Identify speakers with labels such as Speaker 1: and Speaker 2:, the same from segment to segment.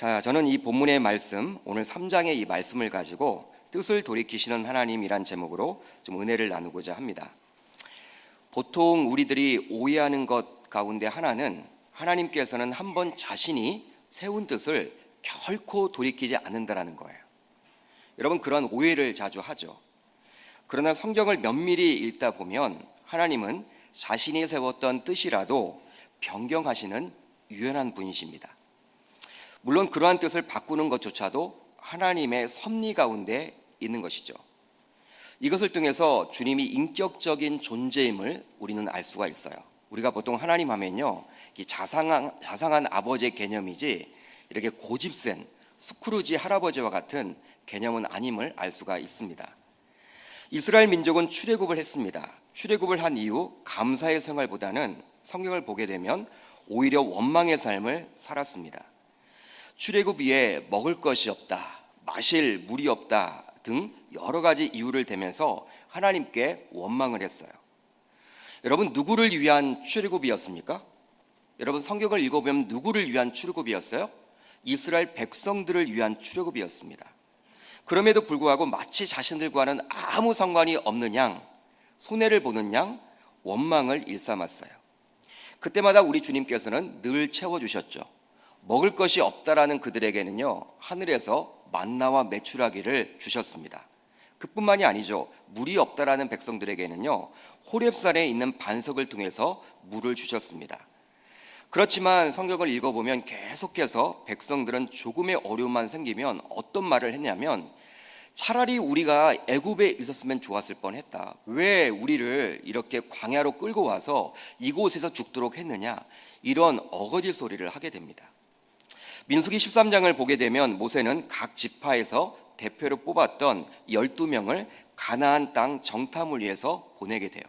Speaker 1: 자, 저는 이 본문의 말씀, 오늘 3장의 이 말씀을 가지고 뜻을 돌이키시는 하나님이란 제목으로 좀 은혜를 나누고자 합니다. 보통 우리들이 오해하는 것 가운데 하나는 하나님께서는 한 번 자신이 세운 뜻을 결코 돌이키지 않는다라는 거예요. 여러분 그런 오해를 자주 하죠. 그러나 성경을 면밀히 읽다 보면 하나님은 자신이 세웠던 뜻이라도 변경하시는 유연한 분이십니다. 물론 그러한 뜻을 바꾸는 것조차도 하나님의 섭리 가운데 있는 것이죠. 이것을 통해서 주님이 인격적인 존재임을 우리는 알 수가 있어요. 우리가 보통 하나님 하면요, 이 자상한, 자상한 아버지의 개념이지 이렇게 고집센 스크루지 할아버지와 같은 개념은 아님을 알 수가 있습니다. 이스라엘 민족은 출애굽을 했습니다. 출애굽을 한 이후 감사의 생활보다는 성경을 보게 되면 오히려 원망의 삶을 살았습니다. 출애굽 위에 먹을 것이 없다, 마실 물이 없다 등 여러 가지 이유를 대면서 하나님께 원망을 했어요. 여러분 누구를 위한 출애굽이었습니까? 여러분 성경을 읽어보면 누구를 위한 출애굽이었어요? 이스라엘 백성들을 위한 출애굽이었습니다. 그럼에도 불구하고 마치 자신들과는 아무 상관이 없는 양, 손해를 보는 양, 원망을 일삼았어요. 그때마다 우리 주님께서는 늘 채워주셨죠. 먹을 것이 없다라는 그들에게는요, 하늘에서 만나와 메추라기를 주셨습니다. 그뿐만이 아니죠. 물이 없다라는 백성들에게는요, 호렙산에 있는 반석을 통해서 물을 주셨습니다. 그렇지만 성경을 읽어보면 계속해서 백성들은 조금의 어려움만 생기면 어떤 말을 했냐면 차라리 우리가 애굽에 있었으면 좋았을 뻔했다. 왜 우리를 이렇게 광야로 끌고 와서 이곳에서 죽도록 했느냐? 이런 어거지 소리를 하게 됩니다. 민수기 13장을 보게 되면 모세는 각 지파에서 대표로 뽑았던 12명을 가나안 땅 정탐을 위해서 보내게 돼요.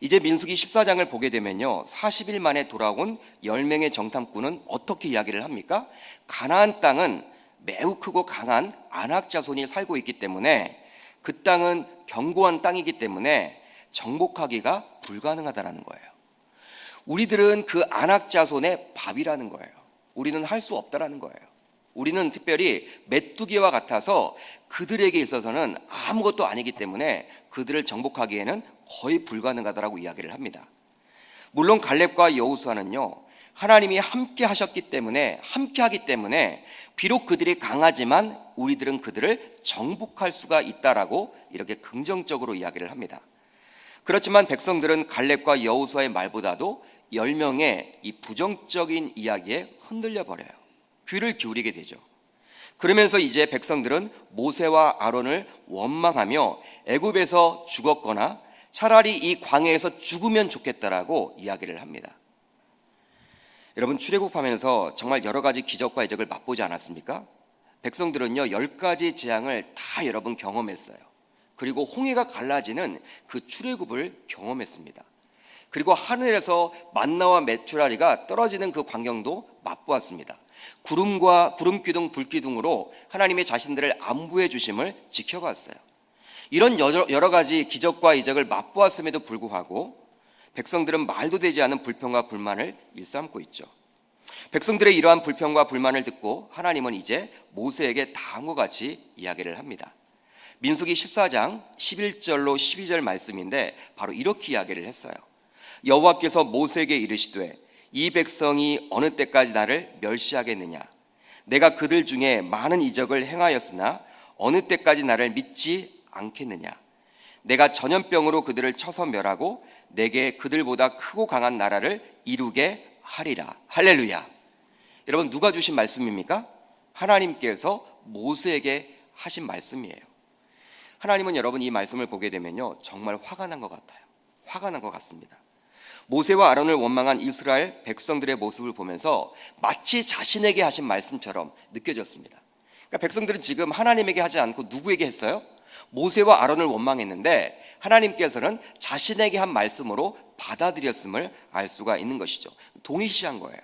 Speaker 1: 이제 민수기 14장을 보게 되면요. 40일 만에 돌아온 10명의 정탐꾼은 어떻게 이야기를 합니까? 가나안 땅은 매우 크고 강한 안악 자손이 살고 있기 때문에 그 땅은 견고한 땅이기 때문에 정복하기가 불가능하다라는 거예요. 우리들은 그 안악 자손의 밥이라는 거예요. 우리는 할 수 없다라는 거예요. 우리는 특별히 메뚜기와 같아서 그들에게 있어서는 아무것도 아니기 때문에 그들을 정복하기에는 거의 불가능하다라고 이야기를 합니다. 물론 갈렙과 여호수아는요. 하나님이 함께 하셨기 때문에 함께 하기 때문에 비록 그들이 강하지만 우리들은 그들을 정복할 수가 있다라고 이렇게 긍정적으로 이야기를 합니다. 그렇지만 백성들은 갈렙과 여호수아의 말보다도 10명의 이 부정적인 이야기에 흔들려 버려요. 귀를 기울이게 되죠. 그러면서 이제 백성들은 모세와 아론을 원망하며 애굽에서 죽었거나 차라리 이 광야에서 죽으면 좋겠다라고 이야기를 합니다. 여러분 출애굽하면서 정말 여러 가지 기적과 이적을 맛보지 않았습니까? 백성들은요 열 가지 재앙을 다 여러분 경험했어요. 그리고 홍해가 갈라지는 그 출애굽을 경험했습니다. 그리고 하늘에서 만나와 메추라리가 떨어지는 그 광경도 맛보았습니다. 구름과 구름 기둥, 불 기둥으로 하나님의 자신들을 안부해 주심을 지켜봤어요. 이런 여러, 가지 기적과 이적을 맛보았음에도 불구하고 백성들은 말도 되지 않은 불평과 불만을 일삼고 있죠. 백성들의 이러한 불평과 불만을 듣고 하나님은 이제 모세에게 다음 과 같이 이야기를 합니다. 민수기 14장 11절로 12절 말씀인데 바로 이렇게 이야기를 했어요. 여호와께서 모세에게 이르시되 이 백성이 어느 때까지 나를 멸시하겠느냐? 내가 그들 중에 많은 이적을 행하였으나 어느 때까지 나를 믿지 않겠느냐? 내가 전염병으로 그들을 쳐서 멸하고 내게 그들보다 크고 강한 나라를 이루게 하리라. 할렐루야. 여러분 누가 주신 말씀입니까? 하나님께서 모세에게 하신 말씀이에요. 하나님은 여러분 이 말씀을 보게 되면요 정말 화가 난 것 같아요. 화가 난 것 같습니다 모세와 아론을 원망한 이스라엘 백성들의 모습을 보면서 마치 자신에게 하신 말씀처럼 느껴졌습니다. 그러니까 백성들은 지금 하나님에게 하지 않고 누구에게 했어요? 모세와 아론을 원망했는데 하나님께서는 자신에게 한 말씀으로 받아들였음을 알 수가 있는 것이죠. 동의시한 거예요.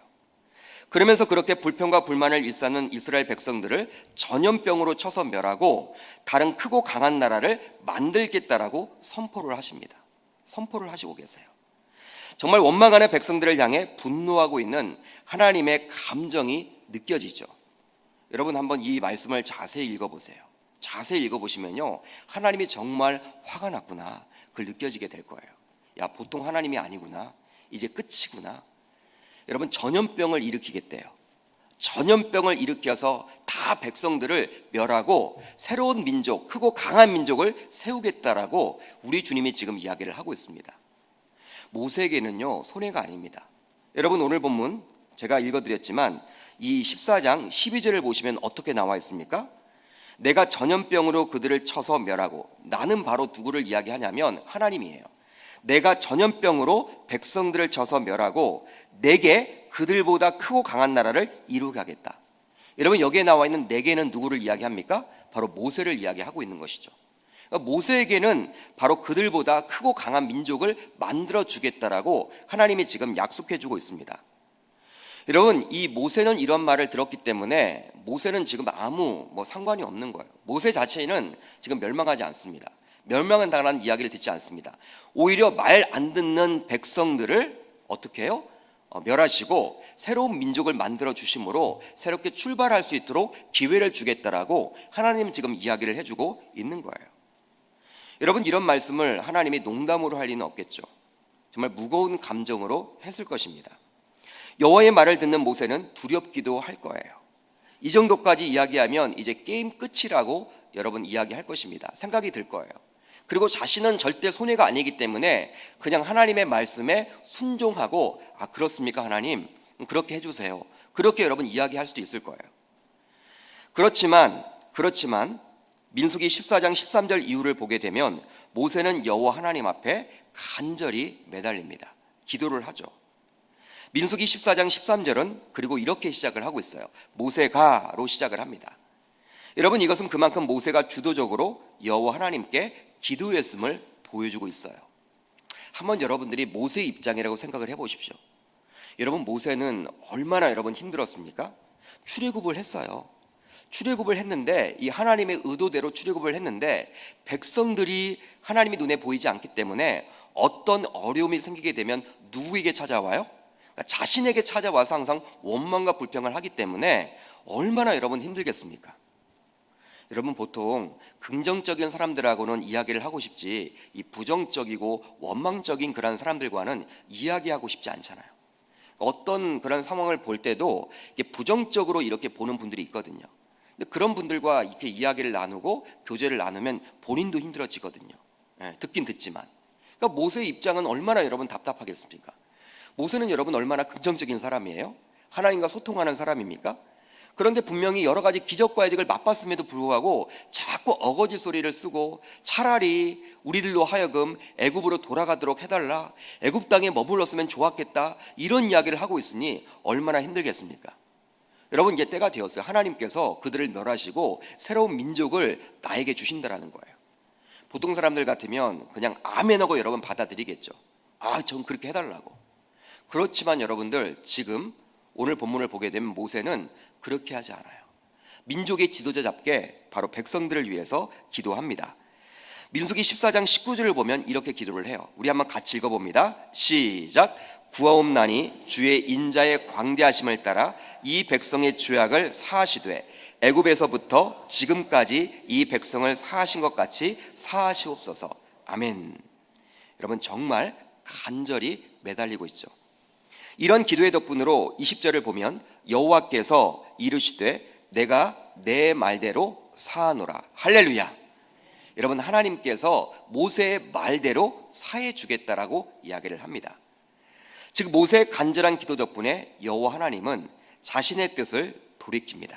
Speaker 1: 그러면서 그렇게 불평과 불만을 일삼는 이스라엘 백성들을 전염병으로 쳐서 멸하고 다른 크고 강한 나라를 만들겠다라고 선포를 하십니다. 선포를 하시고 계세요. 정말 원망하는 백성들을 향해 분노하고 있는 하나님의 감정이 느껴지죠. 여러분 한번 이 말씀을 자세히 읽어보세요. 자세히 읽어보시면요. 하나님이 정말 화가 났구나. 그걸 느껴지게 될 거예요. 야, 보통 하나님이 아니구나. 이제 끝이구나. 여러분, 전염병을 일으키겠대요. 전염병을 일으켜서 다 백성들을 멸하고 새로운 민족, 크고 강한 민족을 세우겠다라고 우리 주님이 지금 이야기를 하고 있습니다. 모세에게는요, 손해가 아닙니다. 여러분, 오늘 본문 제가 읽어드렸지만 이 14장 12절을 보시면 어떻게 나와 있습니까? 내가 전염병으로 그들을 쳐서 멸하고 나는 바로 누구를 이야기하냐면 하나님이에요. 내가 전염병으로 백성들을 쳐서 멸하고 내게 그들보다 크고 강한 나라를 이루게 하겠다. 여러분 여기에 나와 있는 내게는 누구를 이야기합니까? 바로 모세를 이야기하고 있는 것이죠. 그러니까 모세에게는 바로 그들보다 크고 강한 민족을 만들어 주겠다라고 하나님이 지금 약속해 주고 있습니다. 여러분 이 모세는 이런 말을 들었기 때문에 모세는 지금 아무 뭐 상관이 없는 거예요. 모세 자체는 지금 멸망하지 않습니다. 멸망은 당한 이야기를 듣지 않습니다. 오히려 말 안 듣는 백성들을 어떻게 해요? 어, 멸하시고 새로운 민족을 만들어 주심으로 새롭게 출발할 수 있도록 기회를 주겠다라고 하나님 지금 이야기를 해주고 있는 거예요. 여러분 이런 말씀을 하나님이 농담으로 할 리는 없겠죠. 정말 무거운 감정으로 했을 것입니다. 여호와의 말을 듣는 모세는 두렵기도 할 거예요. 이 정도까지 이야기하면 이제 게임 끝이라고 여러분 이야기할 것입니다. 생각이 들 거예요. 그리고 자신은 절대 손해가 아니기 때문에 그냥 하나님의 말씀에 순종하고 아 그렇습니까 하나님 그렇게 해주세요. 그렇게 여러분 이야기할 수도 있을 거예요. 그렇지만 그렇지만 민수기 14장 13절 이후를 보게 되면 모세는 여호와 하나님 앞에 간절히 매달립니다. 기도를 하죠. 민수기 14장 13절은 그리고 이렇게 시작을 하고 있어요. 모세가로 시작을 합니다. 여러분 이것은 그만큼 모세가 주도적으로 여호와 하나님께 기도했음을 보여주고 있어요. 한번 여러분들이 모세 입장이라고 생각을 해보십시오. 여러분 모세는 얼마나 여러분 힘들었습니까? 출애굽을 했어요. 출애굽을 했는데 이 하나님의 의도대로 출애굽을 했는데 백성들이 하나님이 눈에 보이지 않기 때문에 어떤 어려움이 생기게 되면 누구에게 찾아와요? 그러니까 자신에게 찾아와서 항상 원망과 불평을 하기 때문에 얼마나 여러분 힘들겠습니까? 여러분 보통 긍정적인 사람들하고는 이야기를 하고 싶지 이 부정적이고 원망적인 그런 사람들과는 이야기하고 싶지 않잖아요. 어떤 그런 상황을 볼 때도 부정적으로 이렇게 보는 분들이 있거든요. 그런 분들과 이렇게 이야기를 나누고 교제를 나누면 본인도 힘들어지거든요. 예, 듣긴 듣지만. 그러니까 모세의 입장은 얼마나 여러분 답답하겠습니까? 모세는 여러분 얼마나 긍정적인 사람이에요? 하나님과 소통하는 사람입니까? 그런데 분명히 여러 가지 기적과 이직을 맛봤음에도 불구하고 자꾸 어거지 소리를 쓰고 차라리 우리들로 하여금 애굽으로 돌아가도록 해달라 애굽 땅에 머물렀으면 좋았겠다 이런 이야기를 하고 있으니 얼마나 힘들겠습니까? 여러분 이제 때가 되었어요. 하나님께서 그들을 멸하시고 새로운 민족을 나에게 주신다라는 거예요. 보통 사람들 같으면 그냥 아멘하고 여러분 받아들이겠죠. 아, 전 그렇게 해달라고. 그렇지만 여러분들 지금 오늘 본문을 보게 되면 모세는 그렇게 하지 않아요. 민족의 지도자답게 바로 백성들을 위해서 기도합니다. 민수기 14장 19절을 보면 이렇게 기도를 해요. 우리 한번 같이 읽어봅니다. 시작. 구하옵나니 주의 인자의 광대하심을 따라 이 백성의 죄악을 사하시되 애굽에서부터 지금까지 이 백성을 사하신 것 같이 사하시옵소서. 아멘. 여러분 정말 간절히 매달리고 있죠. 이런 기도의 덕분으로 20절을 보면 여호와께서 이르시되 내가 내 말대로 사하노라. 할렐루야. 여러분 하나님께서 모세의 말대로 사해 주겠다라고 이야기를 합니다. 즉 모세의 간절한 기도 덕분에 여호와 하나님은 자신의 뜻을 돌이킵니다.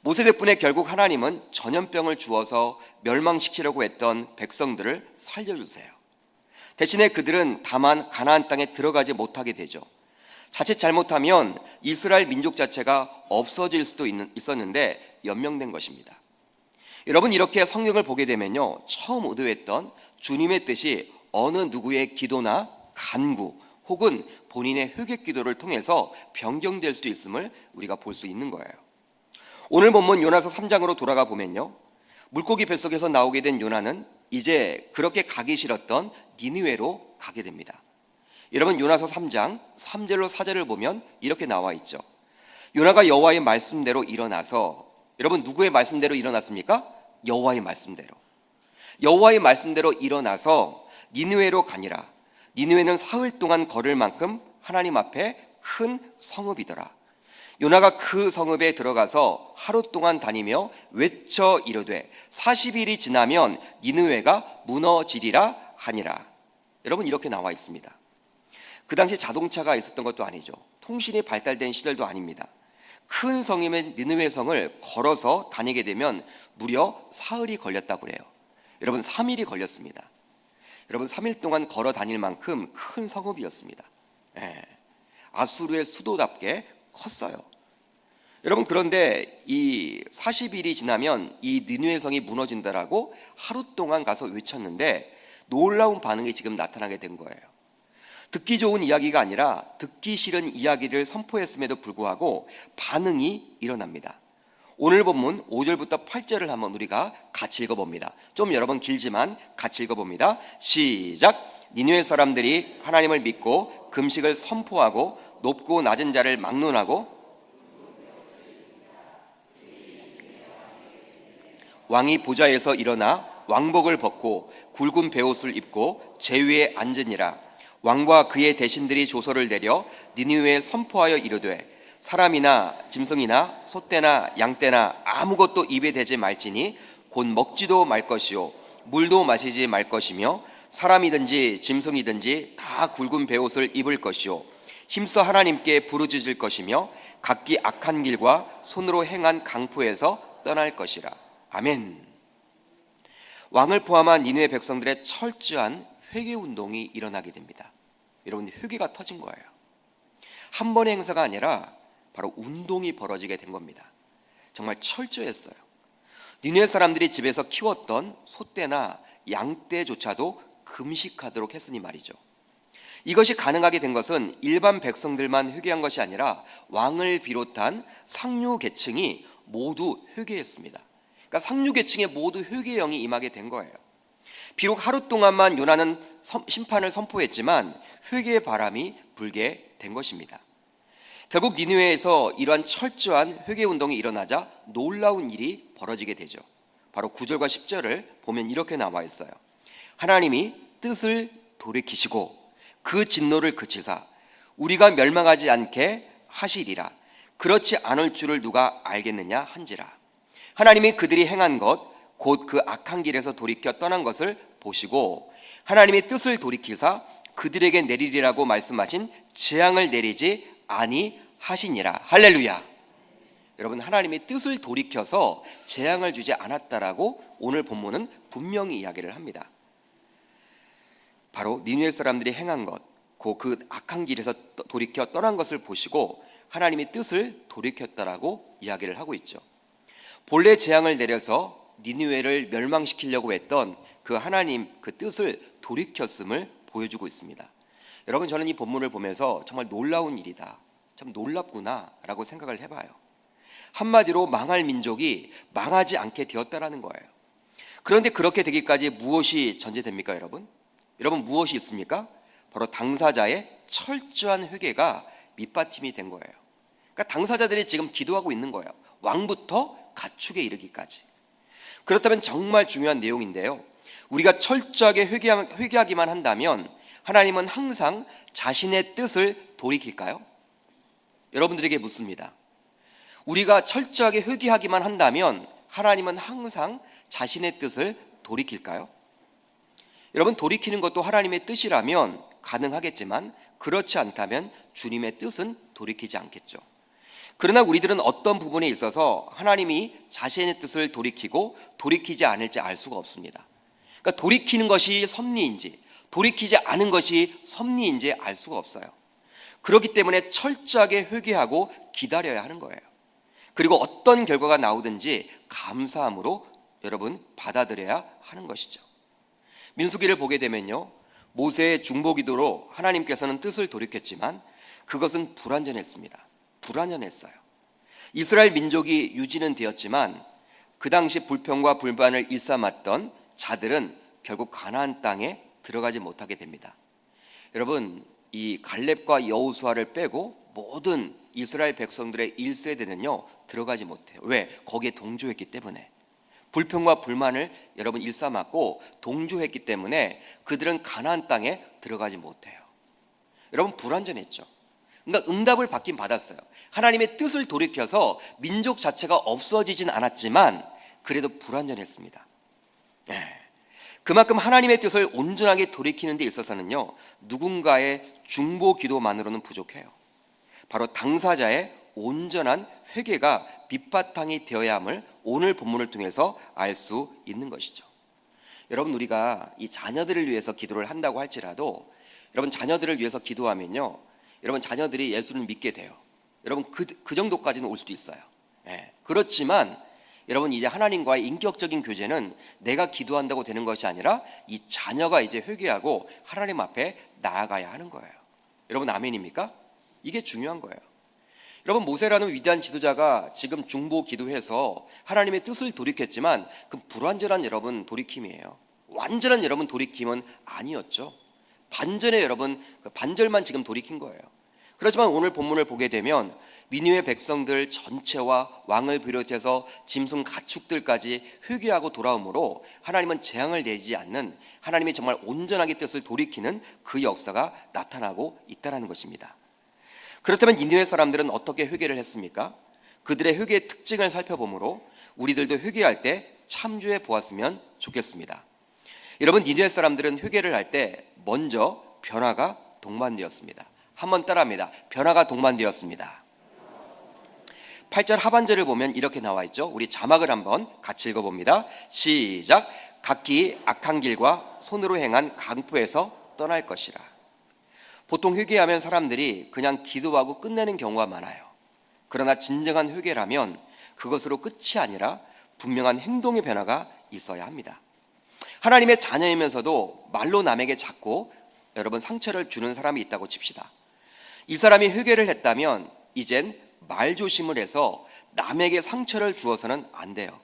Speaker 1: 모세 덕분에 결국 하나님은 전염병을 주어서 멸망시키려고 했던 백성들을 살려주세요. 대신에 그들은 다만 가나안 땅에 들어가지 못하게 되죠. 자칫 잘못하면 이스라엘 민족 자체가 없어질 수도 있었는데 연명된 것입니다. 여러분 이렇게 성경을 보게 되면요 처음 의도했던 주님의 뜻이 어느 누구의 기도나 간구 혹은 본인의 회개 기도를 통해서 변경될 수도 있음을 우리가 볼 수 있는 거예요. 오늘 본문 요나서 3장으로 돌아가 보면요 물고기 뱃속에서 나오게 된 요나는 이제 그렇게 가기 싫었던 니느웨로 가게 됩니다. 여러분 요나서 3장 3절로 4절을 보면 이렇게 나와 있죠. 요나가 여호와의 말씀대로 일어나서 여러분 누구의 말씀대로 일어났습니까? 여호와의 말씀대로. 여호와의 말씀대로 일어나서 니느웨로 가니라. 니느웨는 사흘 동안 걸을 만큼 하나님 앞에 큰 성읍이더라. 요나가 그 성읍에 들어가서 하루 동안 다니며 외쳐 이르되 40일이 지나면 니느웨가 무너지리라 하니라. 여러분 이렇게 나와 있습니다. 그 당시 자동차가 있었던 것도 아니죠. 통신이 발달된 시절도 아닙니다. 큰 성임의 니느웨 성을 걸어서 다니게 되면 무려 사흘이 걸렸다고 그래요. 여러분 3일이 걸렸습니다. 여러분 3일 동안 걸어 다닐 만큼 큰 성읍이었습니다. 예. 아수르의 수도답게 컸어요. 여러분 그런데 이 40일이 지나면 이 니누의 성이 무너진다라고 하루 동안 가서 외쳤는데 놀라운 반응이 지금 나타나게 된 거예요. 듣기 좋은 이야기가 아니라 듣기 싫은 이야기를 선포했음에도 불구하고 반응이 일어납니다. 오늘 본문 5절부터 8절을 한번 우리가 같이 읽어봅니다. 좀 여러 번 길지만 같이 읽어봅니다. 시작. 니누의 사람들이 하나님을 믿고 금식을 선포하고 높고 낮은 자를 막론하고 왕이 보좌에서 일어나 왕복을 벗고 굵은 베옷을 입고 제 위에 앉으니라 왕과 그의 대신들이 조서를 내려 니느웨에 선포하여 이르되 사람이나 짐승이나 소떼나 양떼나 아무것도 입에 대지 말지니 곧 먹지도 말 것이요 물도 마시지 말 것이며 사람이든지 짐승이든지 다 굵은 베옷을 입을 것이요 힘써 하나님께 부르짖을 것이며 각기 악한 길과 손으로 행한 강포에서 떠날 것이라 아멘. 왕을 포함한 니느웨 백성들의 철저한 회개 운동이 일어나게 됩니다. 여러분 회개가 터진 거예요. 한 번의 행사가 아니라 바로 운동이 벌어지게 된 겁니다. 정말 철저했어요. 니네 사람들이 집에서 키웠던 소떼나 양떼조차도 금식하도록 했으니 말이죠. 이것이 가능하게 된 것은 일반 백성들만 회개한 것이 아니라 왕을 비롯한 상류 계층이 모두 회개했습니다. 그러니까 상류 계층에 모두 회개의 영이 임하게 된 거예요. 비록 하루 동안만 요나는 심판을 선포했지만 회개의 바람이 불게 된 것입니다. 결국 니느웨에서 이러한 철저한 회개 운동이 일어나자 놀라운 일이 벌어지게 되죠. 바로 9절과 10절을 보면 이렇게 나와 있어요. 하나님이 뜻을 돌이키시고 그 진노를 그치사 우리가 멸망하지 않게 하시리라. 그렇지 않을 줄을 누가 알겠느냐 한지라. 하나님이 그들이 행한 것, 곧 그 악한 길에서 돌이켜 떠난 것을 보시고 하나님의 뜻을 돌이키사 그들에게 내리리라고 말씀하신 재앙을 내리지 아니하시니라. 할렐루야. 여러분 하나님의 뜻을 돌이켜서 재앙을 주지 않았다라고 오늘 본문은 분명히 이야기를 합니다. 바로 니누의 사람들이 행한 것, 그 악한 길에서 돌이켜 떠난 것을 보시고 하나님의 뜻을 돌이켰다라고 이야기를 하고 있죠. 본래 재앙을 내려서 니누웨를 멸망시키려고 했던 그 하나님 그 뜻을 돌이켰음을 보여주고 있습니다. 여러분 저는 이 본문을 보면서 정말 놀라운 일이다. 참 놀랍구나라고 생각을 해봐요. 한마디로 망할 민족이 망하지 않게 되었다라는 거예요. 그런데 그렇게 되기까지 무엇이 전제됩니까, 여러분? 여러분 무엇이 있습니까? 바로 당사자의 철저한 회개가 밑받침이 된 거예요. 그러니까 당사자들이 지금 기도하고 있는 거예요. 왕부터 가축에 이르기까지. 그렇다면 정말 중요한 내용인데요. 우리가 철저하게 회개하기만 한다면 하나님은 항상 자신의 뜻을 돌이킬까요? 여러분들에게 묻습니다. 우리가 철저하게 회개하기만 한다면 하나님은 항상 자신의 뜻을 돌이킬까요? 여러분 돌이키는 것도 하나님의 뜻이라면 가능하겠지만 그렇지 않다면 주님의 뜻은 돌이키지 않겠죠. 그러나 우리들은 어떤 부분에 있어서 하나님이 자신의 뜻을 돌이키고 돌이키지 않을지 알 수가 없습니다. 그러니까 돌이키는 것이 섭리인지 돌이키지 않은 것이 섭리인지 알 수가 없어요. 그렇기 때문에 철저하게 회개하고 기다려야 하는 거예요. 그리고 어떤 결과가 나오든지 감사함으로 여러분 받아들여야 하는 것이죠. 민수기를 보게 되면요. 모세의 중보기도로 하나님께서는 뜻을 돌이켰지만 그것은 불완전했습니다. 불완전했어요. 이스라엘 민족이 유지는 되었지만 그 당시 불평과 불만을 일삼았던 자들은 결국 가나안 땅에 들어가지 못하게 됩니다. 여러분 이 갈렙과 여우수아를 빼고 모든 이스라엘 백성들의 1세대는요 들어가지 못해요. 왜? 거기에 동조했기 때문에. 불평과 불만을 여러분 일삼았고 동조했기 때문에 그들은 가나안 땅에 들어가지 못해요. 여러분 불완전했죠. 그러니까 응답을 받긴 받았어요. 하나님의 뜻을 돌이켜서 민족 자체가 없어지진 않았지만 그래도 불완전했습니다. 예. 그만큼 하나님의 뜻을 온전하게 돌이키는 데 있어서는요 누군가의 중보 기도만으로는 부족해요. 바로 당사자의 온전한 회개가 밑바탕이 되어야 함을 오늘 본문을 통해서 알 수 있는 것이죠. 여러분 우리가 이 자녀들을 위해서 기도를 한다고 할지라도 여러분 자녀들을 위해서 기도하면요 여러분 자녀들이 예수를 믿게 돼요. 여러분 그, 그 정도까지는 올 수도 있어요. 예. 그렇지만 여러분 이제 하나님과의 인격적인 교제는 내가 기도한다고 되는 것이 아니라 이 자녀가 이제 회개하고 하나님 앞에 나아가야 하는 거예요. 여러분 아멘입니까? 이게 중요한 거예요. 여러분 모세라는 위대한 지도자가 지금 중보 기도해서 하나님의 뜻을 돌이켰지만 그 불완전한 여러분 돌이킴이에요. 완전한 여러분 돌이킴은 아니었죠. 반전의 여러분 그 반절만 지금 돌이킨 거예요. 그렇지만 오늘 본문을 보게 되면 니느웨 백성들 전체와 왕을 비롯해서 짐승 가축들까지 회개하고 돌아오므로 하나님은 재앙을 내지 않는 하나님이 정말 온전하게 뜻을 돌이키는 그 역사가 나타나고 있다라는 것입니다. 그렇다면 니느웨 사람들은 어떻게 회개를 했습니까? 그들의 회개의 특징을 살펴보므로 우리들도 회개할 때 참조해 보았으면 좋겠습니다. 여러분 니느웨 사람들은 회개를 할 때 먼저 변화가 동반되었습니다. 한번 따라합니다. 변화가 동반되었습니다. 8절 하반절을 보면 이렇게 나와 있죠. 우리 자막을 한번 같이 읽어 봅니다. 시작. 각기 악한 길과 손으로 행한 강포에서 떠날 것이라. 보통 회개하면 사람들이 그냥 기도하고 끝내는 경우가 많아요. 그러나 진정한 회개라면 그것으로 끝이 아니라 분명한 행동의 변화가 있어야 합니다. 하나님의 자녀이면서도 말로 남에게 자꾸 여러분 상처를 주는 사람이 있다고 칩시다. 이 사람이 회개를 했다면 이젠 말 조심을 해서 남에게 상처를 주어서는 안 돼요.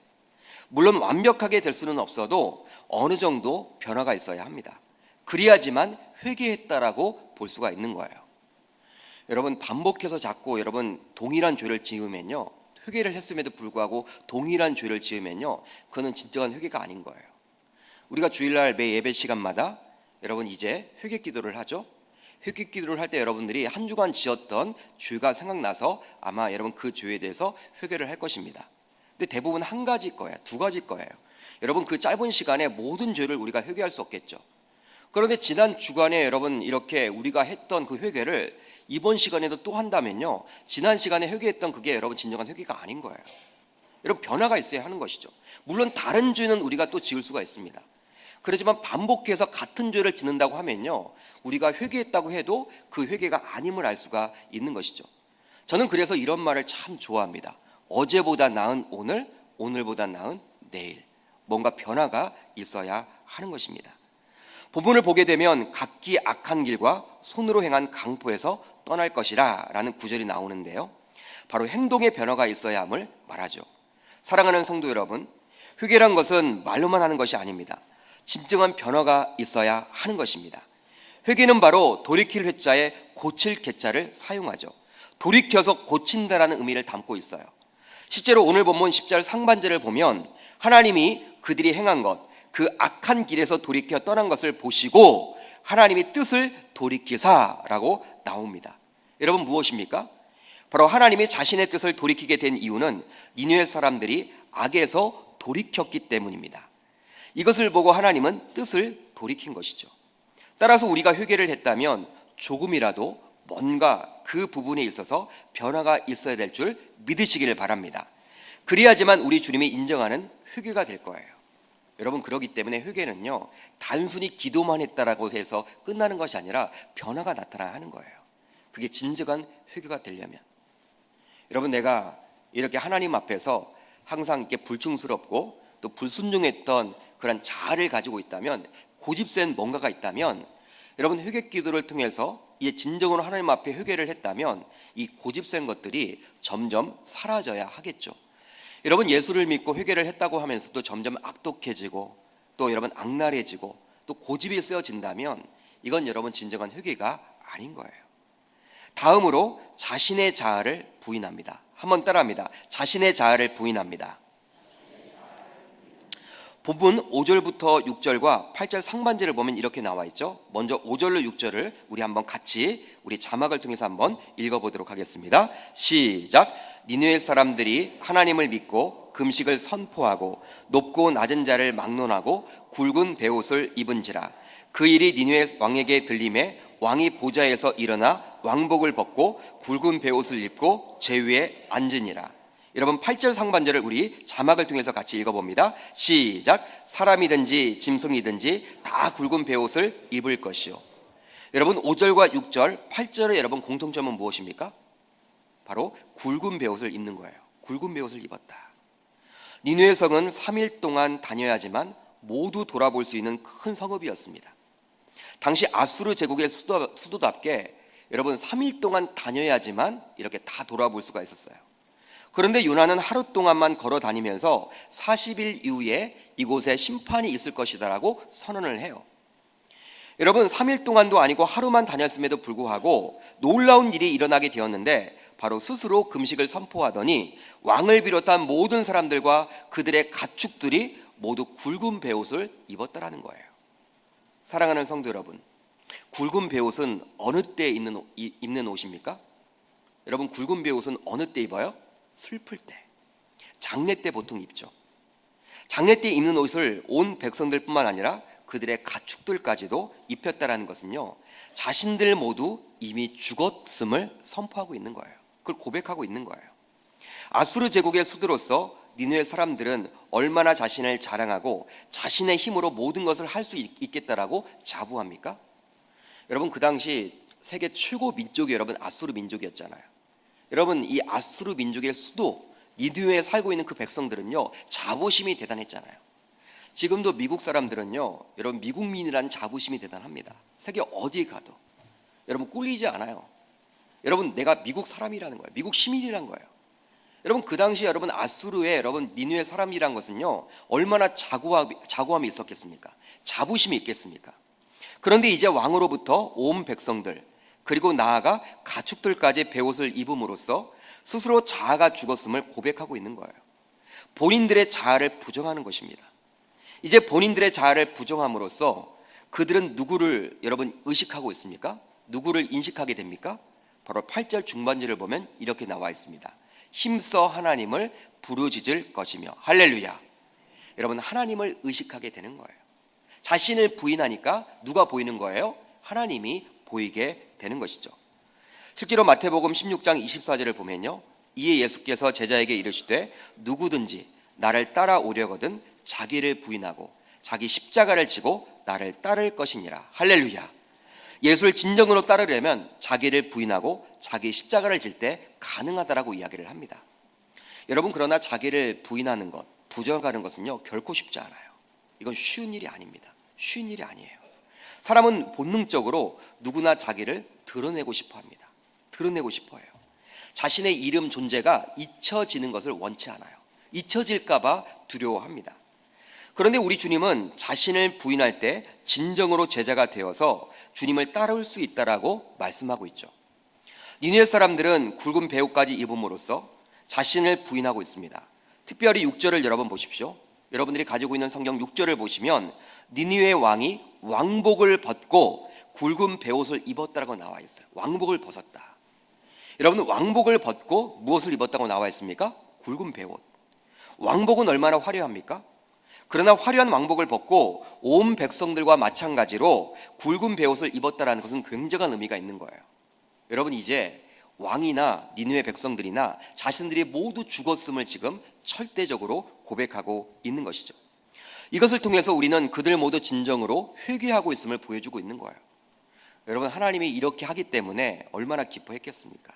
Speaker 1: 물론 완벽하게 될 수는 없어도 어느 정도 변화가 있어야 합니다. 그래야지만 회개했다라고 볼 수가 있는 거예요. 여러분 반복해서 자꾸 여러분 동일한 죄를 지으면요. 회개를 했음에도 불구하고 동일한 죄를 지으면요. 그는 진정한 회개가 아닌 거예요. 우리가 주일날 매 예배 시간마다 여러분 이제 회개 기도를 하죠. 회개 기도를 할 때 여러분들이 한 주간 지었던 죄가 생각나서 아마 여러분 그 죄에 대해서 회개를 할 것입니다. 근데 대부분 한 가지 거예요. 두 가지 거예요. 여러분 그 짧은 시간에 모든 죄를 우리가 회개할 수 없겠죠. 그런데 지난 주간에 여러분 이렇게 우리가 했던 그 회개를 이번 시간에도 또 한다면요. 지난 시간에 회개했던 그게 여러분 진정한 회개가 아닌 거예요. 여러분 변화가 있어야 하는 것이죠. 물론 다른 죄는 우리가 또 지을 수가 있습니다. 그렇지만 반복해서 같은 죄를 짓는다고 하면요. 우리가 회개했다고 해도 그 회개가 아님을 알 수가 있는 것이죠. 저는 그래서 이런 말을 참 좋아합니다. 어제보다 나은 오늘, 오늘보다 나은 내일. 뭔가 변화가 있어야 하는 것입니다. 부분을 보게 되면 각기 악한 길과 손으로 행한 강포에서 떠날 것이라 라는 구절이 나오는데요. 바로 행동의 변화가 있어야 함을 말하죠. 사랑하는 성도 여러분, 회개란 것은 말로만 하는 것이 아닙니다. 진정한 변화가 있어야 하는 것입니다. 회개는 바로 돌이킬 회자에 고칠 개자를 사용하죠. 돌이켜서 고친다라는 의미를 담고 있어요. 실제로 오늘 본문 10절 상반절을 보면 하나님이 그들이 행한 것, 그 악한 길에서 돌이켜 떠난 것을 보시고 하나님이 뜻을 돌이키사라고 나옵니다. 여러분 무엇입니까? 바로 하나님이 자신의 뜻을 돌이키게 된 이유는 니느웨 사람들이 악에서 돌이켰기 때문입니다. 이것을 보고 하나님은 뜻을 돌이킨 것이죠. 따라서 우리가 회개를 했다면 조금이라도 뭔가 그 부분에 있어서 변화가 있어야 될 줄 믿으시기를 바랍니다. 그래야지만 우리 주님이 인정하는 회개가 될 거예요. 여러분 그러기 때문에 회개는요 단순히 기도만 했다라고 해서 끝나는 것이 아니라 변화가 나타나야 하는 거예요. 그게 진정한 회개가 되려면 여러분 내가 이렇게 하나님 앞에서 항상 이렇게 불충스럽고 또 불순종했던 그런 자아를 가지고 있다면 고집센 뭔가가 있다면 여러분 회개 기도를 통해서 이제 진정으로 하나님 앞에 회개를 했다면 이 고집센 것들이 점점 사라져야 하겠죠. 여러분 예수를 믿고 회개를 했다고 하면서도 점점 악독해지고 또 여러분 악랄해지고 또 고집이 쓰여진다면 이건 여러분 진정한 회개가 아닌 거예요. 다음으로 자신의 자아를 부인합니다. 한번 따라합니다. 자신의 자아를 부인합니다. 본문 5절부터 6절과 8절 상반절을 보면 이렇게 나와 있죠. 먼저 5절로 6절을 우리 한번 같이 우리 자막을 통해서 한번 읽어 보도록 하겠습니다. 시작. 니느웨 사람들이 하나님을 믿고 금식을 선포하고 높고 낮은 자를 막론하고 굵은 베옷을 입은지라 그 일이 니느웨 왕에게 들림에 왕이 보좌에서 일어나 왕복을 벗고 굵은 베옷을 입고 제 위에 앉으니라 여러분 8절 상반절을 우리 자막을 통해서 같이 읽어봅니다. 시작. 사람이든지 짐승이든지 다 굵은 베옷을 입을 것이요. 여러분 5절과 6절, 8절의 여러분 공통점은 무엇입니까? 바로 굵은 베옷을 입는 거예요. 굵은 베옷을 입었다. 니누의 성은 3일 동안 다녀야지만 모두 돌아볼 수 있는 큰 성읍이었습니다. 당시 아수르 제국의 수도, 수도답게 여러분 3일 동안 다녀야지만 이렇게 다 돌아볼 수가 있었어요. 그런데 요나는 하루 동안만 걸어 다니면서 40일 이후에 이곳에 심판이 있을 것이다라고 선언을 해요. 여러분 3일 동안도 아니고 하루만 다녔음에도 불구하고 놀라운 일이 일어나게 되었는데 바로 스스로 금식을 선포하더니 왕을 비롯한 모든 사람들과 그들의 가축들이 모두 굵은 베옷을 입었다라는 거예요. 사랑하는 성도 여러분, 굵은 베옷은 어느 때 입는, 입는 옷입니까? 여러분 굵은 베옷은 어느 때 입어요? 슬플 때, 장례 때 보통 입죠. 장례 때 입는 옷을 온 백성들뿐만 아니라 그들의 가축들까지도 입혔다라는 것은요. 자신들 모두 이미 죽었음을 선포하고 있는 거예요. 그걸 고백하고 있는 거예요. 아수르 제국의 수도로서 니누의 사람들은 얼마나 자신을 자랑하고 자신의 힘으로 모든 것을 할 수 있겠다라고 자부합니까? 여러분 그 당시 세계 최고 민족이 여러분 아수르 민족이었잖아요. 여러분 이 아수르 민족의 수도 니드웨에 살고 있는 그 백성들은요 자부심이 대단했잖아요. 지금도 미국 사람들은요 여러분 미국민이라는 자부심이 대단합니다. 세계 어디에 가도 여러분 꿀리지 않아요. 여러분 내가 미국 사람이라는 거예요. 미국 시민이라는 거예요. 여러분 그 당시 여러분 아수르의 여러분 니누의 사람이란 것은요 얼마나 자고함, 자고함이 있었겠습니까? 자부심이 있겠습니까? 그런데 이제 왕으로부터 온 백성들 그리고 나아가 가축들까지 베옷을 입음으로써 스스로 자아가 죽었음을 고백하고 있는 거예요. 본인들의 자아를 부정하는 것입니다. 이제 본인들의 자아를 부정함으로써 그들은 누구를 여러분 의식하고 있습니까? 누구를 인식하게 됩니까? 바로 8절 중반절을 보면 이렇게 나와 있습니다. 힘써 하나님을 부르짖을 것이며 할렐루야. 여러분 하나님을 의식하게 되는 거예요. 자신을 부인하니까 누가 보이는 거예요? 하나님이 보이게 되는 것이죠. 실제로 마태복음 16장 24절을 보면요. 이에 예수께서 제자에게 이르시되 누구든지 나를 따라오려거든 자기를 부인하고 자기 십자가를 지고 나를 따를 것이니라. 할렐루야. 예수를 진정으로 따르려면 자기를 부인하고 자기 십자가를 질 때 가능하다라고 이야기를 합니다. 여러분 그러나 자기를 부인하는 것, 부정하는 것은요 결코 쉽지 않아요. 이건 쉬운 일이 아닙니다. 쉬운 일이 아니에요. 사람은 본능적으로 누구나 자기를 드러내고 싶어 합니다. 드러내고 싶어 해요. 자신의 이름 존재가 잊혀지는 것을 원치 않아요. 잊혀질까봐 두려워합니다. 그런데 우리 주님은 자신을 부인할 때 진정으로 제자가 되어서 주님을 따라올 수 있다라고 말씀하고 있죠. 니네 사람들은 굵은 배옷까지 입음으로써 자신을 부인하고 있습니다. 특별히 6절을 여러분 보십시오. 여러분들이 가지고 있는 성경 6절을 보시면 니니의 왕이 왕복을 벗고 굵은 베옷을 입었다라고 나와 있어요. 왕복을 벗었다. 여러분 왕복을 벗고 무엇을 입었다고 나와 있습니까? 굵은 베옷. 왕복은 얼마나 화려합니까? 그러나 화려한 왕복을 벗고 온 백성들과 마찬가지로 굵은 베옷을 입었다라는 것은 굉장한 의미가 있는 거예요. 여러분 이제 왕이나 니누의 백성들이나 자신들이 모두 죽었음을 지금 철대적으로 고백하고 있는 것이죠. 이것을 통해서 우리는 그들 모두 진정으로 회개하고 있음을 보여주고 있는 거예요. 여러분 하나님이 이렇게 하기 때문에 얼마나 기뻐했겠습니까?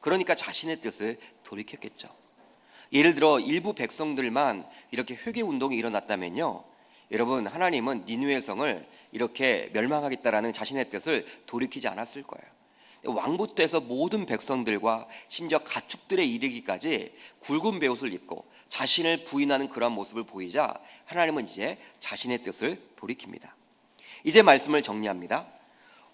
Speaker 1: 그러니까 자신의 뜻을 돌이켰겠죠. 예를 들어 일부 백성들만 이렇게 회개 운동이 일어났다면요. 여러분 하나님은 니누의 성을 이렇게 멸망하겠다라는 자신의 뜻을 돌이키지 않았을 거예요. 왕부터 해서 모든 백성들과 심지어 가축들에 이르기까지 굵은 베옷을 입고 자신을 부인하는 그러한 모습을 보이자 하나님은 이제 자신의 뜻을 돌이킵니다. 이제 말씀을 정리합니다.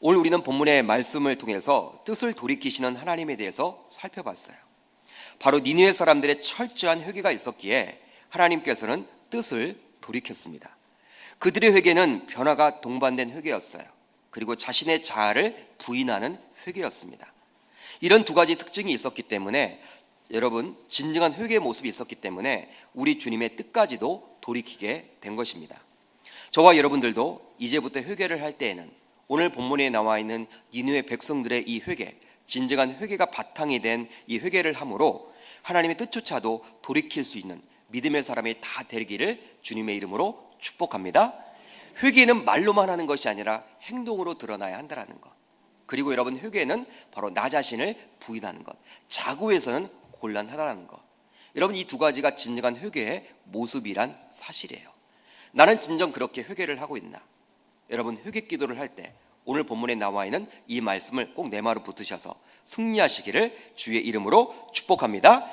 Speaker 1: 오늘 우리는 본문의 말씀을 통해서 뜻을 돌이키시는 하나님에 대해서 살펴봤어요. 바로 니느웨 사람들의 철저한 회개가 있었기에 하나님께서는 뜻을 돌이켰습니다. 그들의 회개는 변화가 동반된 회개였어요. 그리고 자신의 자아를 부인하는 회개였습니다. 이런 두 가지 특징이 있었기 때문에 여러분 진정한 회개의 모습이 있었기 때문에 우리 주님의 뜻까지도 돌이키게 된 것입니다. 저와 여러분들도 이제부터 회개를 할 때에는 오늘 본문에 나와 있는 니느웨 백성들의 이 회개, 진정한 회개가 바탕이 된 이 회개를 함으로 하나님의 뜻조차도 돌이킬 수 있는 믿음의 사람이 다 되기를 주님의 이름으로 축복합니다. 회개는 말로만 하는 것이 아니라 행동으로 드러나야 한다라는 것. 그리고 여러분 회개는 바로 나 자신을 부인하는 것. 자고에서는 곤란하다라는 것. 여러분 이 두 가지가 진정한 회개의 모습이란 사실이에요. 나는 진정 그렇게 회개를 하고 있나? 여러분 회개 기도를 할 때 오늘 본문에 나와 있는 이 말씀을 꼭내 마루 붙으셔서 승리하시기를 주의 이름으로 축복합니다.